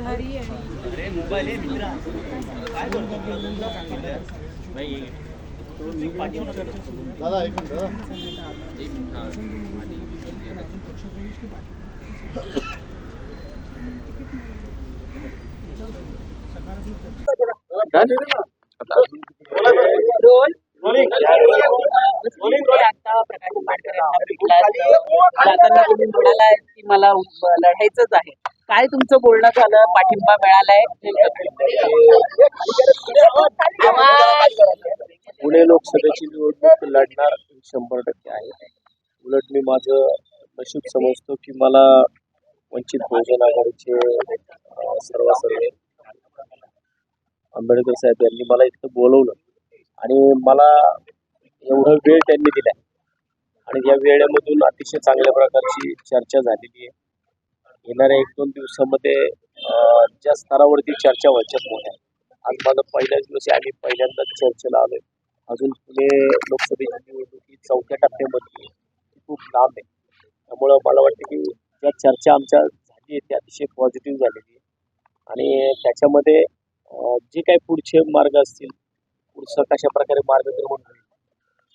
पुढारी आता प्रकाश आंबेडकर यांना भेटला जाताना तुम्ही म्हणाला की मला लढायचंच आहे. काय तुमचं बोलणं झालं? पाठिंबा मिळालाय? पुणे लोकसभेची निवडणूक लढणार शंभर टक्के आहे. उलट मी माझं नशीब समजतो की मला वंचित बहुजन आघाडीचे अं, सर्व सर्व आंबेडकर साहेब यांनी मला इथं बोलवलं आणि मला एवढा वेळ त्यांनी दिला आणि या वेळेमधून अतिशय चांगल्या प्रकारची चर्चा झालेली आहे. येणाऱ्या एक दोन दिवसामध्ये ज्या स्तरावरती चर्चा व्हायच्या मोठ्या आज माझा पहिल्याच दिवस आहे पहिल्यांदा पहिल्यांदाच चर्चेला आलोय. अजून पुणे लोकसभेची निवडणूक ही चौथ्या टप्प्यामध्ये ती खूप लांब आहे. त्यामुळं मला वाटतं की ज्या चर्चा आमच्या झाली आहे ती अतिशय पॉझिटिव्ह झालेली आहे. आणि त्याच्यामध्ये जे काही पुढचे मार्ग असतील पुढचा कशा प्रकारे मार्गक्रमण होईल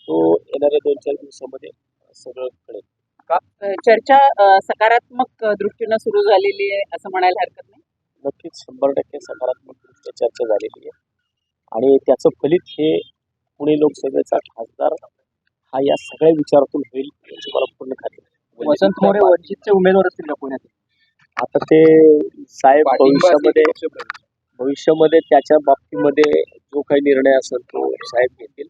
तो येणाऱ्या दोन चार दिवसामध्ये सगळं कळेल. चर्चा अं, सकारात्मक दृष्टीनं सुरू झालेली आहे असं म्हणायला हरकत नाही. नक्कीच शंभर टक्के सकारात्मक चर्चा झालेली आहे. आणि त्याचं फलित हे पुणे लोकसभेचा खासदार हा या सगळ्या विचारातून होईल याची मला पूर्ण खात्री आहे. वसंत मोरे वंचितचे उमेदवार असतील का पुण्यात आता ते साहेब भविष्यामध्ये भविष्यामध्ये त्याच्या बाबतीमध्ये जो काही निर्णय असेल तो साहेब घेतील.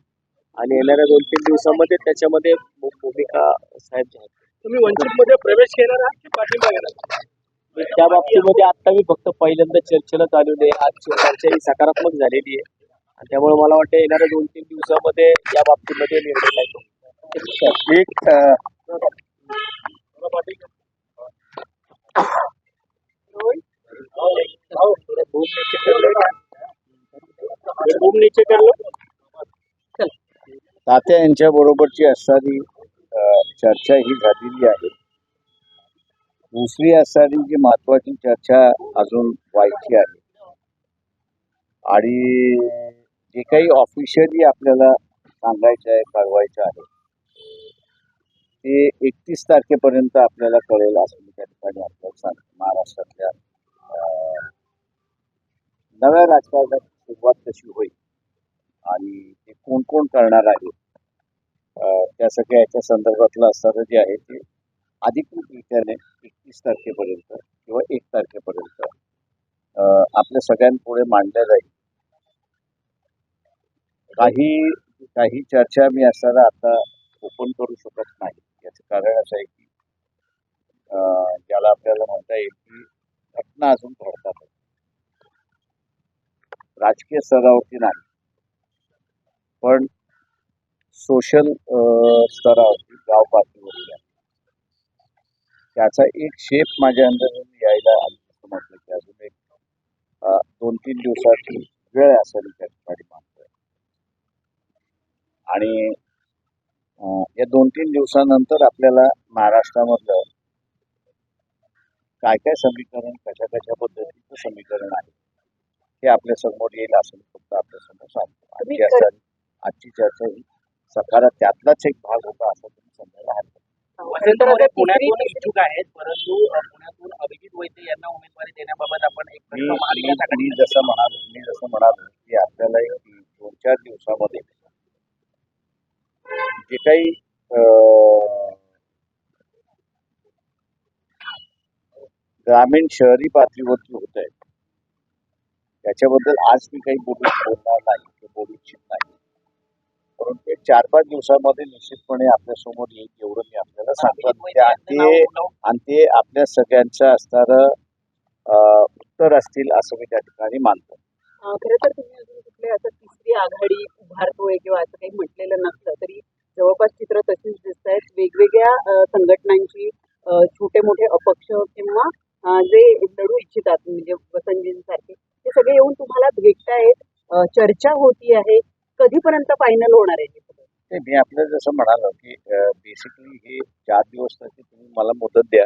आणि येणाऱ्या दोन तीन दिवसामध्ये त्याच्यामध्ये भूमिका साहेब आहेत तुम्ही वंचित मध्ये प्रवेश घेणार आहात की पाठिंबा घेणार त्या बाबतीमध्ये आता मी फक्त पहिल्यांदा चर्चेला चालवले आजची चर्चा ही सकारात्मक झालेली आहे. आणि त्यामुळे मला वाटतं येणाऱ्या दोन तीन दिवसामध्ये या बाबतीमध्ये निर्णय तात्या यांच्या बरोबरची असणारी अ, चर्चा ही झालेली आहे. दुसरी असणारी जी महत्वाची चर्चा अजून व्हायची आहे. आणि जे काही ऑफिशियली आपल्याला सांगायचं आहे कळवायचं आहे ते एकतीस तारखेपर्यंत आपल्याला कळेल असं मी त्या ठिकाणी आपल्याला सांग महाराष्ट्रातल्या नव्या राजकारणाची सुरुवात कशी होईल आणि ते कोण कोण करणार आहे त्या सगळ्या याच्या संदर्भातलं असणारं जे आहे ते अधिकृतरित्याने एकतीस तारखेपर्यंत किंवा एक तारखेपर्यंत अं, आपल्या सगळ्यांपुढे मांडलं जाईल. काही काही चर्चा मी असणारा आता ओपन करू शकत नाही. याचं कारण असं आहे की अं, ज्याला आपल्याला म्हणता येईल की घटना अजून घडतात. राजकीय स्तरावरती नाही. पण सोशल स्तरावरती गाव पातळीवरती. त्याचा एक शेप माझ्या अंदाजाने यायला आली असं म्हटलं की अजून एक दोन तीन दिवसाची वेळ असेल त्या ठिकाणी मानतोय आणि या दोन तीन दिवसानंतर आपल्याला महाराष्ट्रामधलं काय काय समीकरण कशा कशा पद्धतीचं समीकरण आहे हे आपल्यासमोर येईल असं मी फक्त आपल्यासमोर सांगतो आजची चर्चा ही सकारात त्यातलाच एक भाग होता असं तुम्ही समजायला हरकत पुण्यातून इच्छुक आहेत परंतु पुण्यातून अभिजित वैद्य यांना उमेदवारी देण्याबाबत आपण एक मी जसं म्हणालो मी जसं म्हणालो की आपल्याला एक दोन चार दिवसामध्ये जे काही अं, ग्रामीण शहरी पातळीवरती होत आहे त्याच्याबद्दल आज मी काही बोलू बोलणार नाही किंवा बोलू इच्छित नाही. परंतु चार पाच दिवसामध्ये निश्चितपणे आपल्यासमोर येईल एवढं मी आपल्याला सांगतो. आणि आणि ते आपल्या सगळ्यांचं असणारं उत्तर असतील असं मी त्या ठिकाणी मानतो. खरं तर तुम्ही अजून कुठले असं तिसरी आघाडी उभारतोय किंवा असं काही म्हटलेलं नसलं तरी जवळपास चित्र तशीच दिसत आहेत. वेगवेगळ्या संघटनांची छोटे मोठे अपक्ष किंवा जे लढू इच्छितात म्हणजे वसंतजींसारखे ते सगळे येऊन तुम्हाला भेटतायत. चर्चा होती आहे. कधीपर्यंत फायनल होणार आहे? ते मी आपल्याला जसं म्हणालो की बेसिकली हे चार दिवस तुम्ही मला मुदत द्या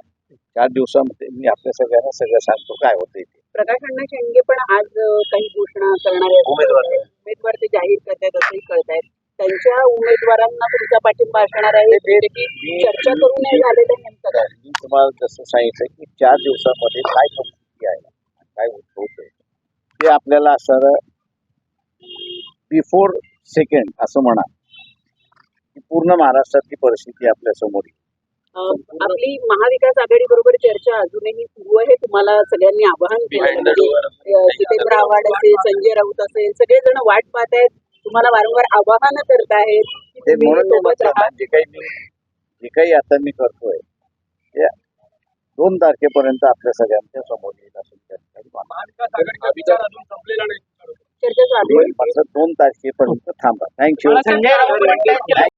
चार दिवसामध्ये मी आपल्या सगळ्यांना सगळं सांगतो काय होतंय ते प्रकाश अण्णा शेंडगे पण आज काही घोषणा करणार उमेदवार. उमेदवार ते जाहीर करतायत असंही कळतायत त्यांच्या उमेदवारांना तुमचा पाठिंबा असणार आहे चर्चा करून नाही झालेलं आहे नेमकं काय? मी तुम्हाला जसं सांगितलं की चार दिवसामध्ये काय परिस्थिती आहे काय उद्भवतंय ते आपल्याला असं बिफोर सेकंड असं म्हणा. की पूर्ण महाराष्ट्रातली परिस्थिती आपल्यासमोर आपली महाविकास आघाडी बरोबर चर्चा अजूनही सुरू आहे. तुम्हाला सगळ्यांनी आवाहन केलं. जितेंद्र आव्हाड असेल संजय राऊत असेल सगळेजण वाट पाहत आहेत. तुम्हाला वारंवार आवाहन करत आहेत जे काही मी जे काही आता मी करतोय दोन तारखेपर्यंत आपल्या सगळ्यांच्या समोर येईल असं. महाविकास आघाडीचा विचार अजून संपलेला नाही. दोन तारखेपर्यंत थांबा. थँक्यू